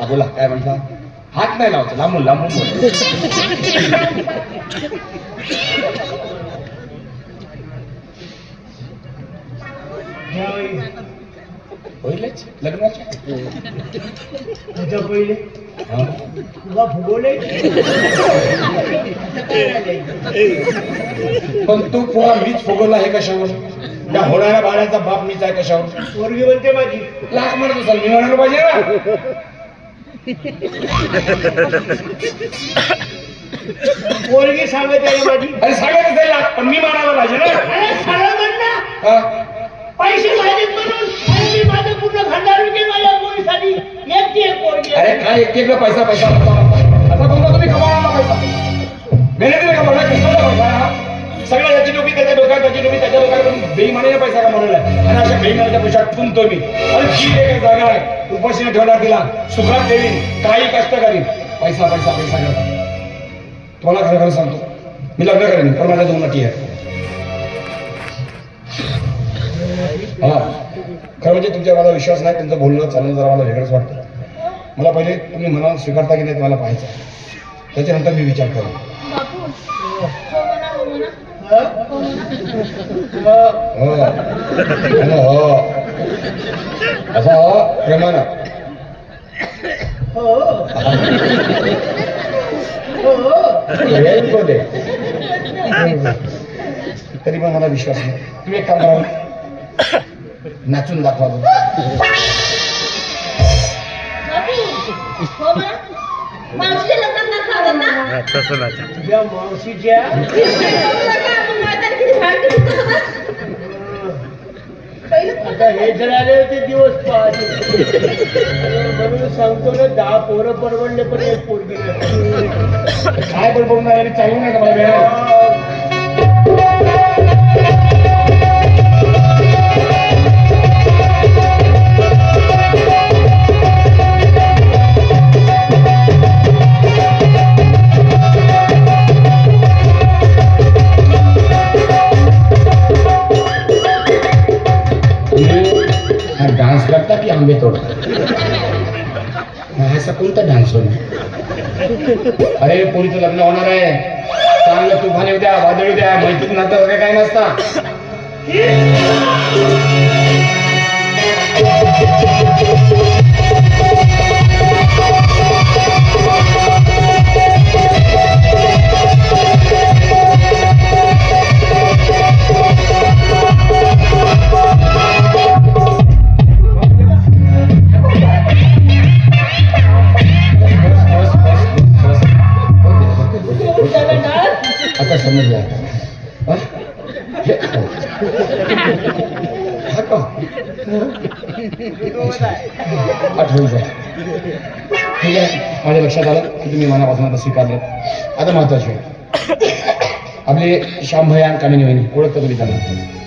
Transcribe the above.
बोला काय म्हणता हात नाही लावतो लांबून लांबून बोला. पहिलेच? लग्नाचे? त्याच्या पहिले? हा. तुला फुगवले? पण तू फुगा मीच फुगवला आहे कशावर? त्या होणाऱ्या बाळाचा बाप मीच आहे कशावर? पोरगी म्हणते माझी. लाख म्हणत असाल मी म्हणायला पाहिजे ना? पोरगी सांगत आहे माझी. अरे ते लाख पण मी म्हणायला पाहिजे ना? अरे सरळ म्हण ना? हा? पोरगी एक पैसा पैसा असा कोणता तुम्ही कमावला पैसा। मेहनतीने कमावला कष्टाचा पैसा सगळ्या याची डोकी त्याच्या डोक्यात त्याची डोकी त्याच्या डोक्यात बेईमानीने पैसा कमावलेला आहे. आणि अशा बेईमानीच्या पैशात टुनतो मी. आणि ठीक एक जागा आहे उपाशीने ठेवणार तिला. सुखात देईन काही कष्ट करीन. पैसा पैसा पैसा करता तुम्हाला खरं खरं सांगतो. मी लग्न करेन पण माझ्या दोन नटी आहे हा. खरं म्हणजे तुमच्या मला विश्वास नाही तुमचं बोलणं चालणं जरा मला वेगळंच वाटतं. मला पहिले तुम्ही मनाला स्वीकारता की नाही मला पाहायचं त्याच्यानंतर मी विचार करेन. हो. म्हणा हो. असं हो प्रेमानं. तरी पण मला विश्वास नाही. तुम्ही एक काम करा. नाचून दाखवा तसं नाही तुझ्या मावशीच्या आता हे जर आले होते दिवस पाहते म्हणून सांगतो ना दहा पोरं परवडले पण एक पोरगी नाही. काय चालू नाही का मला करता की आंबे असा कोणता डान्स होणार अरे पोरीचं लग्न होणार आहे चांगलं तुफान येऊ द्या वादळी द्या मैत्रीत नातं वगैरे काय नसता आता समजलं आठवण ठीक आहे माझ्या लक्षात आलं की तुम्ही मनापासून आता स्वीकारलं आता महत्त्वाचे आपले श्याम भयान कामिनी वहिनी ओळखतो तुम्ही त्यांना